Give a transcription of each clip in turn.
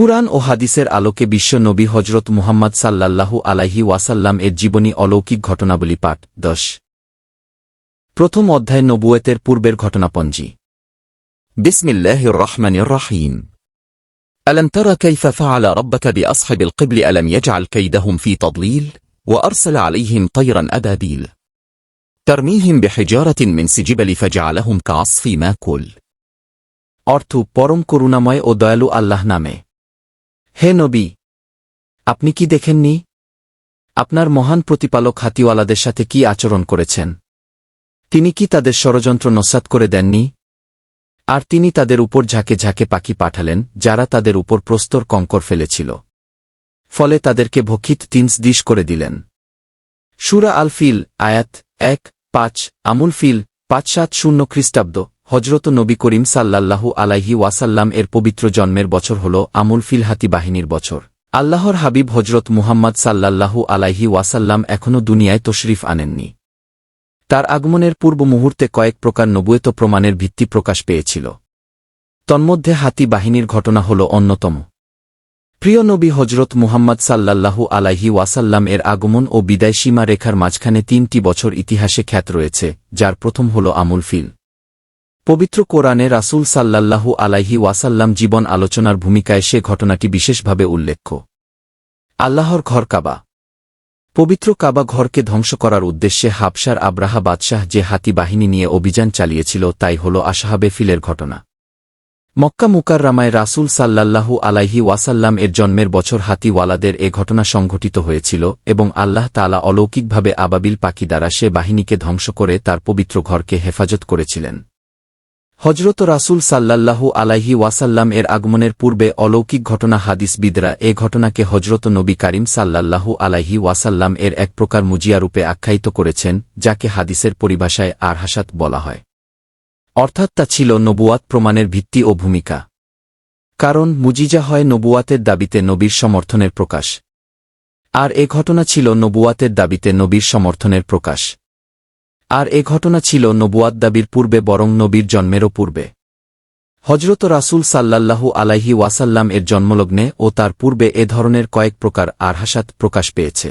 কুরআন ও হাদিসের আলোকে বিশ্ব নবী হজরত মুহাম্মদ সাল্লাল্লাহু আলাইহি ওয়াসাল্লাম এর জীবনী অলৌকিক ঘটনাবলী পাঠ দশ প্রথম অধ্যায় নবুয়েতের পূর্বের ঘটনাপঞ্জি বিসমিল্লাহির রহমানির রহিম ألم تر كيف فعل ربك بأصحاب القبل ألم يجعل كيدهم في تضليل وأرسل عليهم طيرا أبابيل ترميهم بحجارة من سجبل فجعلهم كعصف ماكل অর্থ পরম করুণাময় ও দয়ালু আল্লাহ নামে হে নবী, আপনি কি দেখেননি? আপনার মহান প্রতিপালক হাতিওয়ালাদের সাথে কি আচরণ করেছেন? তিনি কি তাদের ষড়যন্ত্র নসাত করে দেননি? আর তিনি তাদের উপর ঝাঁকে ঝাঁকে পাখি পাঠালেন, যারা তাদের উপর প্রস্তর কঙ্কর ফেলেছিল। ফলে তাদেরকে ভক্ষিত তিনস দিশ করে দিলেন। সুরা আল ফিল আয়াত এক, পাঁচ আমুল ফিল পাঁচ, সাত, শূন্য খ্রিস্টাব্দ। হজরত নবী করিম সাল্লাল্লাহু আলাইহি ওয়াসাল্লাম এর পবিত্র জন্মের বছর হল আমুল ফিল হাতি বাহিনীর বছর। আল্লাহর হাবিব হজরত মুহাম্মদ সাল্লাল্লাহু আলাইহি ওয়াসাল্লাম এখনও দুনিয়ায় তশরিফ আনেননি। তার আগমনের পূর্ব মুহূর্তে কয়েক প্রকার নবুয়েত প্রমাণের ভিত্তি প্রকাশ পেয়েছিল। তন্মধ্যে হাতি বাহিনীর ঘটনা হল অন্যতম। প্রিয় নবী হজরত মুহাম্মদ সাল্লাল্লাহু আলাইহি ওয়াসাল্লাম এর আগমন ও বিদায় সীমা রেখার মাঝখানে তিনটি বছর ইতিহাসে খ্যাত রয়েছে, যার প্রথম হল আমুল ফিল। পবিত্র কোরআনে রাসূল সাল্লাল্লাহু আলাইহি ওয়াসাল্লাম জীবন আলোচনার ভূমিকায় সে ঘটনাটি বিশেষভাবে উল্লেখ্য। আল্লাহর ঘর কাবা। পবিত্র কাবা ঘরকে ধ্বংস করার উদ্দেশ্যে হাবসার আব্রাহা বাদশাহ যে হাতি বাহিনী নিয়ে অভিযান চালিয়েছিল তাই হল আশাহাবে ফিলের ঘটনা। মক্কা মুকাররামায় রাসূল সাল্লাল্লাহু আলাইহি ওয়াসাল্লাম এর জন্মের বছর হাতিওয়ালাদের এ ঘটনা সংঘটিত হয়েছিল এবং আল্লাহ তালা অলৌকিকভাবে আবাবিল পাখি দ্বারা সে বাহিনীকে ধ্বংস করে তার পবিত্র ঘরকে হেফাজত করেছিলেন। হজরত রাসূল সাল্লাল্লাহু আলাইহি ওয়াসাল্লাম এর আগমনের পূর্বে অলৌকিক ঘটনা হাদিসবিদরা এ ঘটনাকে হজরত নবী কারিম সাল্লাল্লাহু আলাইহি ওয়াসাল্লাম এর এক প্রকার মুজিয়ারূপে আখ্যায়িত করেছেন, যাকে হাদিসের পরিভাষায় আরহাসাত বলা হয়। অর্থাৎ তা ছিল নবুয়াত প্রমাণের ভিত্তি ও ভূমিকা। কারণ মুজিজা হয় নবুয়াতের দাবিতে নবীর সমর্থনের প্রকাশ। আর এ ঘটনা ছিল নবুয়াতের দাবিতে নবীর সমর্থনের প্রকাশ। আর এ ঘটনা ছিল নবুয়াদ দাবির পূর্বে বরং নবীর জন্মেরও পূর্বে। হজরত রাসূল সাল্লাল্লাহু আলাইহি ওয়াসাল্লাম এর জন্মলগ্নে ও তার পূর্বে এ ধরনের কয়েক প্রকার আরহাসাত প্রকাশ পেয়েছে।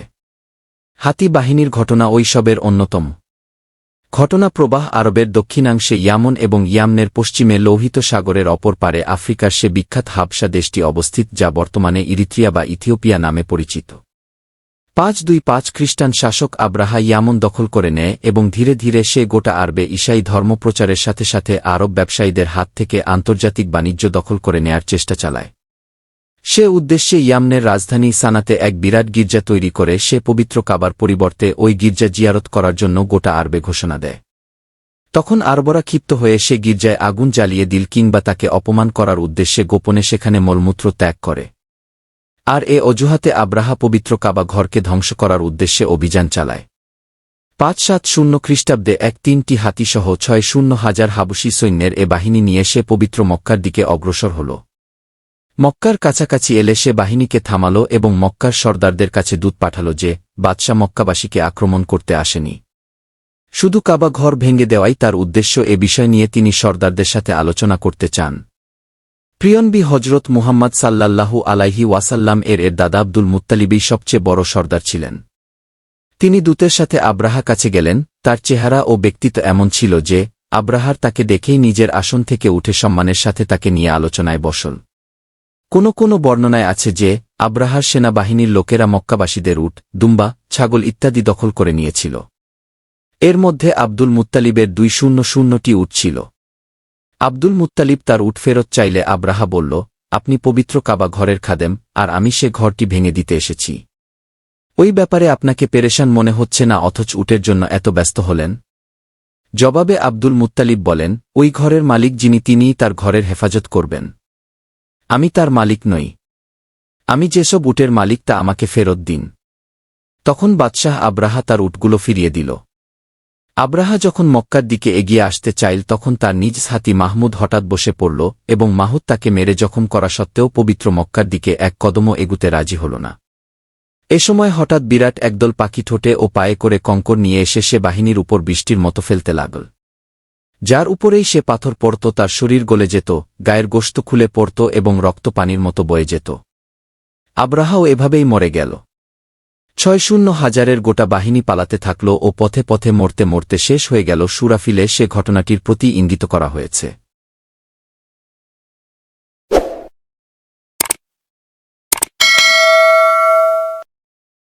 হাতি বাহিনীর ঘটনা ঐসবের অন্যতম। ঘটনা প্রবাহ আরবের দক্ষিণাংশে ইয়ামন এবং ইয়ামনের পশ্চিমে লৌহিত সাগরের অপর পারে আফ্রিকার সে বিখ্যাত হাবসা দেশটি অবস্থিত যা বর্তমানে ইরিত্রিয়া বা ইথিওপিয়া নামে পরিচিত। পাঁচ দুই পাঁচ খ্রিস্টান শাসক আব্রাহা ইয়ামন দখল করে নেয় এবং ধীরে ধীরে সে গোটা আরবে ইসাই ধর্মপ্রচারের সাথে সাথে আরব ব্যবসায়ীদের হাত থেকে আন্তর্জাতিক বাণিজ্য দখল করে নেয়ার চেষ্টা চালায়। সে উদ্দেশ্যে ইয়ামনের রাজধানী সানাতে এক বিরাট গির্জা তৈরি করে সে পবিত্র কাবার পরিবর্তে ওই গির্জা জিয়ারত করার জন্য গোটা আরবে ঘোষণা দেয়। তখন আরবরা ক্ষিপ্ত হয়ে সে গির্জায় আগুন জ্বালিয়ে দিল কিংবা তাকে অপমান করার উদ্দেশ্যে গোপনে সেখানে মলমূত্র ত্যাগ করে। আর এ অজুহাতে আব্রাহা পবিত্র কাবা ঘরকে ধ্বংস করার উদ্দেশ্যে অভিযান চালায়। পাঁচ সাত শূন্য খ্রিস্টাব্দে এক তিনটি হাতিসহ ছয় শূন্য হাজার হাবসি সৈন্যের এ বাহিনী নিয়ে সে পবিত্র মক্কার দিকে অগ্রসর হল। মক্কার কাছাকাছি এলে সে বাহিনীকে থামাল এবং মক্কার সর্দারদের কাছে দূত পাঠাল যে, বাদশাহ মক্কাবাসীকে আক্রমণ করতে আসেনি। শুধু কাবা ঘর ভেঙে দেওয়াই তার উদ্দেশ্য এ বিষয় নিয়ে তিনি সর্দারদের সাথে আলোচনা করতে চান। প্রিয়নবী হজরত মুহাম্মদ সাল্লাল্লাহু আলাইহি ওয়াসাল্লাম এর এর দাদা আব্দুল মুত্তালিবই সবচেয়ে বড় সর্দার ছিলেন। তিনি দূতের সাথে আব্রাহা কাছে গেলেন, তার চেহারা ও ব্যক্তিত্ব এমন ছিল যে, আব্রাহার তাকে দেখেই নিজের আসন থেকে উঠে সম্মানের সাথে তাকে নিয়ে আলোচনায় বসল। কোনো কোনো বর্ণনায় আছে যে, আব্রাহার সেনাবাহিনীর লোকেরা মক্কাবাসীদের উট, দুম্বা, ছাগল ইত্যাদি দখল করে নিয়েছিল। এর মধ্যে আব্দুল মুত্তালিবের দুই শূন্য শূন্যটি উট ছিল। আব্দুল মুত্তালিব তার উট ফেরত চাইলে আব্রাহা বলল, আপনি পবিত্র কাবা ঘরের খাদেম, আর আমি সে ঘরটি ভেঙে দিতে এসেছি। ওই ব্যাপারে আপনাকে পেরেশান মনে হচ্ছে না অথচ উটের জন্য এত ব্যস্ত হলেন? জবাবে আব্দুল মুত্তালিব বলেন, ওই ঘরের মালিক যিনি তিনিই তার ঘরের হেফাজত করবেন। আমি তার মালিক নই। আমি যেসব উটের মালিক তা আমাকে ফেরত দিন। তখন বাদশাহ আব্রাহা তার উটগুলো ফিরিয়ে দিল। আব্রাহা যখন মক্কার দিকে এগিয়ে আসতে চাইল, তখন তার নিজ হাতি মাহমুদ হঠাৎ বসে পড়ল এবং মাহুদ তাকে মেরে জখম করা সত্ত্বেও পবিত্র মক্কার দিকে এক কদমও এগুতে রাজি হল না। এ সময় হঠাৎ বিরাট একদল পাখি ঠোঁটে ও পায়ে করে কঙ্কর নিয়ে এসে সে বাহিনীর উপর বৃষ্টির মতো ফেলতে লাগল। যার উপরেই সে পাথর পড়ত, তার শরীর গলে যেত, গায়ের গোশত খুলে পড়ত এবং রক্ত পানির মতো বয়ে যেত। আব্রাহাও এভাবেই মরে গেল। ছয় শূন্য হাজারের গোটা বাহিনী পালাতে থাকল ও পথে পথে মরতে মরতে শেষ হয়ে গেল সুরাফিলে সে ঘটনাটির প্রতি ইঙ্গিত করা হয়েছে।